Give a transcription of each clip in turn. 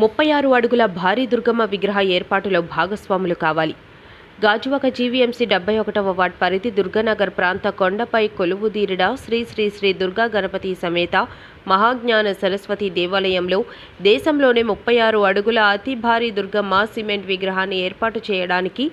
ముప్పై ఆరు అడుగుల భారీ దుర్గమ్మ విగ్రహ ఏర్పాటులో భాగస్వాములు కావాలి. గాజువాక జీవీఎంసీ డెబ్బై ఒకటవ వార్డ్ పరిధి దుర్గానగర్ ప్రాంత కొండపై కొలువుదీరిడ శ్రీ శ్రీ శ్రీ దుర్గా గణపతి సమేత మహాజ్ఞాన సరస్వతి దేవాలయంలో దేశంలోనే ముప్పై ఆరు అడుగుల అతి భారీ దుర్గమ్మ సిమెంట్ విగ్రహాన్ని ఏర్పాటు చేయడానికి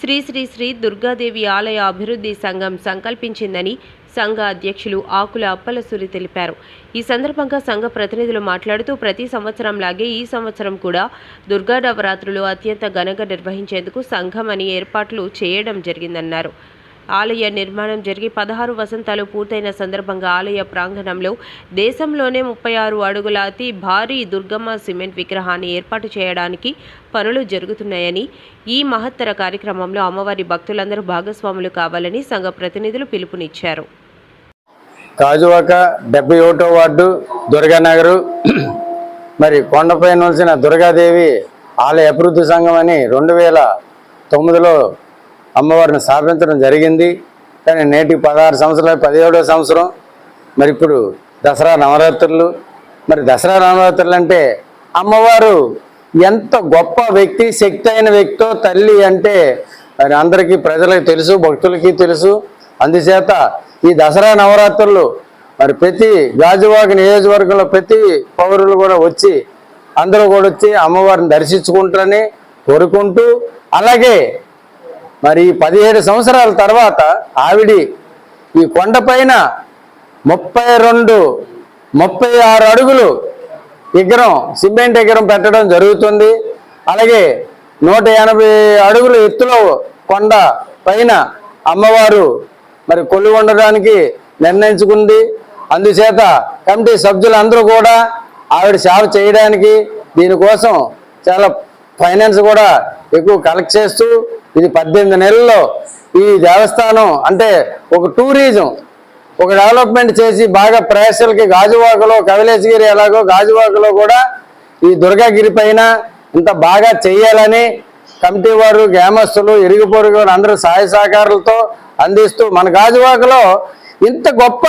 శ్రీ శ్రీ శ్రీ దుర్గాదేవి ఆలయ అభివృద్ధి సంఘం సంకల్పించిందని సంఘ అధ్యక్షులు ఆకుల అప్పలసూరి తెలిపారు. ఈ సందర్భంగా సంఘ ప్రతినిధులు మాట్లాడుతూ ప్రతి సంవత్సరం లాగే ఈ సంవత్సరం కూడా దుర్గా నవరాత్రులు అత్యంత ఘనంగా నిర్వహించేందుకు సంఘం అని ఏర్పాట్లు చేయడం జరిగిందన్నారు. ఆలయ నిర్మాణం జరిగి పదహారు వసంతాలు పూర్తయిన సందర్భంగా ఆలయ ప్రాంగణంలో దేశంలోనే ముప్పై ఆరు అడుగుల అతి భారీ దుర్గమ్మ సిమెంట్ విగ్రహాన్ని ఏర్పాటు చేయడానికి పనులు జరుగుతున్నాయని ఈ మహత్తర కార్యక్రమంలో అమ్మవారి భక్తులందరూ భాగస్వాములు కావాలని సంఘ ప్రతినిధులు పిలుపునిచ్చారు. కాజువాక డెబ్బై ఒకటో వార్డు దుర్గానగరు. మరి కొండపై నిలిచిన దుర్గాదేవి ఆలయ అభివృద్ధి సంఘం అని రెండు వేల తొమ్మిదిలో అమ్మవారిని స్థాపించడం జరిగింది. కానీ నేటికి పదహారు సంవత్సరాలు పదిహేడో సంవత్సరం. మరి ఇప్పుడు దసరా నవరాత్రులు. మరి దసరా నవరాత్రులు అంటే అమ్మవారు ఎంత గొప్ప వ్యక్తి శక్తి అయిన వ్యక్తితో తల్లి అంటే మరి అందరికీ ప్రజలకు తెలుసు భక్తులకి తెలుసు. అందుచేత ఈ దసరా నవరాత్రులు మరి ప్రతి గాజువాక నియోజకవర్గంలో ప్రతి పౌరులు కూడా వచ్చి అందరూ కూడా వచ్చి అమ్మవారిని దర్శించుకుంటారని కోరుకుంటూ అలాగే మరి పదిహేడు సంవత్సరాల తర్వాత ఆవిడి ఈ కొండపైన ముప్పై రెండు ముప్పై ఆరు అడుగులు విగ్రహం సిమెంట్ విగ్రహం పెట్టడం జరుగుతుంది. అలాగే నూట ఎనభై అడుగులు ఎత్తులో కొండ పైన అమ్మవారు మరి కొలు ఉండడానికి నిర్ణయించుకుంది. అందుచేత కమిటీ సభ్యులు అందరూ కూడా ఆవిడ సేవ చేయడానికి దీనికోసం చాలా ఫైనాన్స్ కూడా ఎక్కువ కలెక్ట్ చేస్తూ ఇది పద్దెనిమిది నెలల్లో ఈ దేవస్థానం అంటే ఒక టూరిజం ఒక డెవలప్మెంట్ చేసి బాగా ప్రయాసాలకి గాజువాకలో కవిలేశగిరి ఎలాగో గాజువాకలో కూడా ఈ దుర్గాగిరి పైన ఇంత బాగా చెయ్యాలని కమిటీ వారు గ్రామస్తులు ఇరుగు పొరుగు అందరూ సహాయ సహకారాలతో అందిస్తూ మన గాజువాకలో ఇంత గొప్ప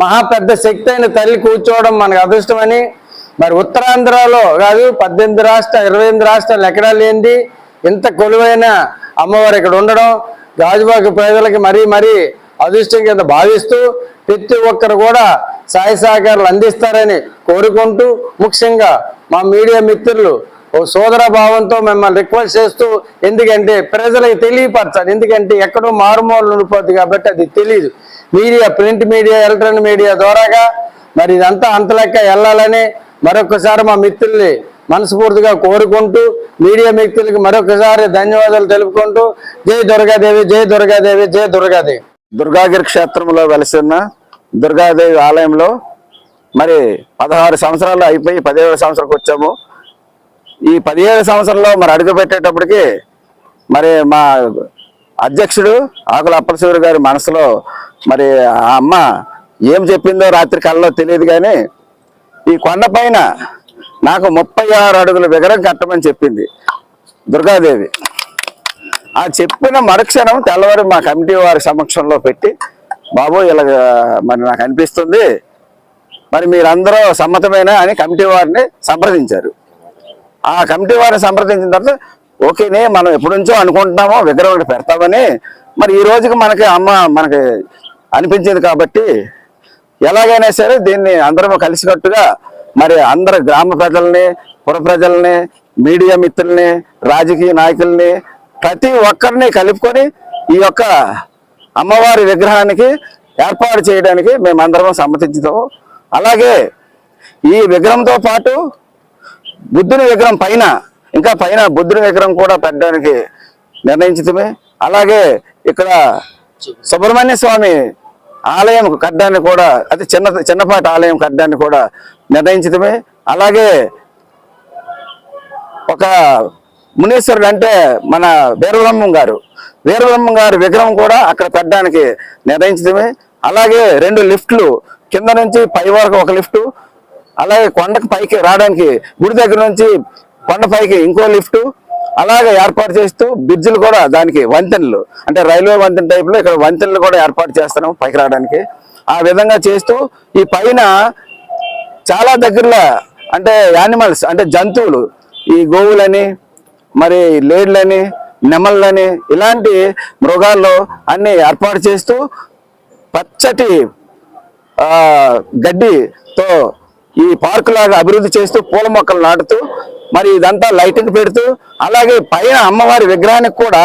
మహా పెద్ద శక్తి అయిన తల్లి కూర్చోవడం మనకు అదృష్టమని మరి ఉత్తరాంధ్రలో కాదు పద్దెనిమిది రాష్ట్ర ఇరవై ఎనిమిది రాష్ట్రాలు ఎక్కడా లేనిది ఇంత కొలువైన అమ్మవారు ఇక్కడ ఉండడం గాజువాక ప్రజలకి మరీ మరీ అదృష్టం కింద భావిస్తూ ప్రతి ఒక్కరు కూడా సహాయ సహకారాలు అందిస్తారని కోరుకుంటూ ముఖ్యంగా మా మీడియా మిత్రులు ఓ సోదర భావంతో మిమ్మల్ని రిక్వెస్ట్ చేస్తూ ఎందుకంటే ప్రజలకు తెలియపరచాలి. ఎందుకంటే ఎక్కడో మారుమూలు ఉండిపోద్ది కాబట్టి అది తెలియదు media print media electronic media ద్వారాగా మరి ఇదంతా అంతలెక్క వెళ్ళాలని మరొకసారి మా మిత్రుల్ని మనస్ఫూర్తిగా కోరుకుంటూ మీడియా మిత్రులకి మరొకసారి ధన్యవాదాలు తెలుపుకుంటూ జై దుర్గాదేవి జై దుర్గాదేవి జై దుర్గాదేవి. దుర్గాగిరి క్షేత్రంలో వెలసిన దుర్గాదేవి ఆలయంలో మరి పదహారు సంవత్సరాలు అయిపోయి పదిహేడు సంవత్సరాలకు వచ్చాము. ఈ పదిహేడు సంవత్సరంలో మరి అడుగు పెట్టేటప్పటికి మరి మా అధ్యక్షుడు ఆకుల అప్పలశివుడు గారి మనసులో మరి ఆ అమ్మ ఏం చెప్పిందో రాత్రి కళ్ళలో తెలియదు కానీ ఈ కొండపైన నాకు ముప్పై ఆరు అడుగుల విగ్రహం కట్టమని చెప్పింది దుర్గాదేవి. ఆ చెప్పిన మరుక్షణం తెల్లవారు మా కమిటీ వారి సమక్షంలో పెట్టి బాబు ఇలా మరి నాకు అనిపిస్తుంది. మరి మీరందరూ సమ్మతమేనా? అని కమిటీ వారిని సంప్రదించారు. ఆ కమిటీ వారిని సంప్రదించిన తర్వాత ఓకేనే మనం ఎప్పటి నుంచో అనుకుంటున్నామో విగ్రహం ఒకటి పెడతామని. మరి ఈ రోజుకి మనకి అమ్మ మనకి అనిపించింది కాబట్టి ఎలాగైనా సరే దీన్ని అందరం కలిసికట్టుగా మరి అందరు గ్రామ ప్రజల్ని పుర ప్రజల్ని మీడియా మిత్రుల్ని రాజకీయ నాయకుల్ని ప్రతి ఒక్కరిని కలుపుకొని ఈ యొక్క అమ్మవారి విగ్రహానికి ఏర్పాటు చేయడానికి మేమందరం సమ్మతించుతాము. అలాగే ఈ విగ్రహంతో పాటు బుద్ధుని విగ్రహం పైన ఇంకా పైన బుద్ధుని విగ్రహం కూడా పెట్టడానికి నిర్ణయించడమే అలాగే ఇక్కడ సుబ్రహ్మణ్య స్వామి ఆలయం కట్టడాన్ని కూడా అతి చిన్న చిన్నపాటి ఆలయం కట్టడాన్ని కూడా నిర్ణయించడమే అలాగే ఒక మునీశ్వరుడు అంటే మన వీరబ్రహ్మం గారు. వీరబ్రహ్మం గారి విగ్రహం కూడా అక్కడ పెట్టడానికి నిర్ణయించడమే అలాగే రెండు లిఫ్ట్లు కింద నుంచి పై వరకు ఒక లిఫ్ట్ అలాగే కొండకు పైకి రావడానికి గుడి దగ్గర నుంచి కొండ పైకి ఇంకో లిఫ్ట్ అలాగే ఏర్పాటు చేస్తూ బ్రిడ్జిలు కూడా దానికి వంతెనలు. అంటే రైల్వే వంతెన టైప్లో ఇక్కడ వంతెనలు కూడా ఏర్పాటు చేస్తున్నాం పైకి రావడానికి. ఆ విధంగా చేస్తూ ఈ పైన చాలా దగ్గరలో అంటే యానిమల్స్ అంటే జంతువులు ఈ గోవులని మరి లేడ్లని నెమళ్ళని ఇలాంటి మృగాల్లో అన్ని ఏర్పాటు చేస్తూ పచ్చటి గడ్డితో ఈ పార్కు లాగా అభివృద్ధి చేస్తూ పూల మొక్కలు నాటుతూ మరి ఇదంతా లైటింగ్ పెడుతూ అలాగే పైన అమ్మవారి విగ్రహానికి కూడా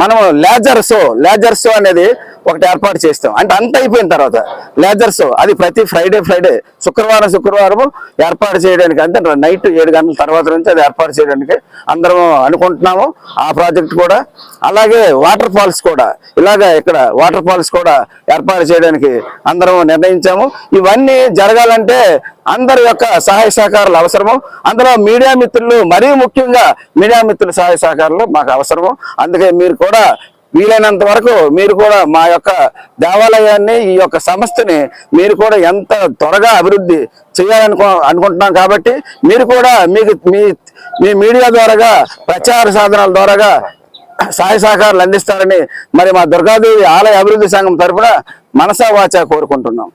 మనం లేజర్ షో లేజర్ షో అనేది ఒకటి ఏర్పాటు చేస్తాం. అంటే అంత అయిపోయిన తర్వాత లేజర్ షో అది ప్రతి ఫ్రైడే ఫ్రైడే శుక్రవారం శుక్రవారం ఏర్పాటు చేయడానికి అంటే నైట్ ఏడు గంటల తర్వాత నుంచి అది ఏర్పాటు చేయడానికి అందరం అనుకుంటున్నాము. ఆ ప్రాజెక్ట్ కూడా అలాగే వాటర్ ఫాల్స్ కూడా ఇలాగ ఇక్కడ వాటర్ ఫాల్స్ కూడా ఏర్పాటు చేయడానికి అందరం నిర్ణయించాము. ఇవన్నీ జరగాలంటే అందరి యొక్క సహాయ సహకారాలు అవసరము. అందులో మీడియా మిత్రులు మరీ ముఖ్యంగా మీడియా మిత్రుల సహాయ సహకారాలు మాకు అవసరము. అందుకే మీరు కూడా వీలైనంత వరకు మీరు కూడా మా యొక్క దేవాలయాన్ని ఈ యొక్క సంస్థని మీరు కూడా ఎంత త్వరగా అభివృద్ధి చేయాలనుకో అనుకుంటున్నాం కాబట్టి మీరు కూడా మీకు మీ మీ మీడియా ద్వారాగా ప్రచార సాధనాల ద్వారాగా సహాయ సహకారాలు అందిస్తారని మరి మా దుర్గాదేవి ఆలయ అభివృద్ధి సంఘం తరఫున మనసా వాచ కోరుకుంటున్నాం.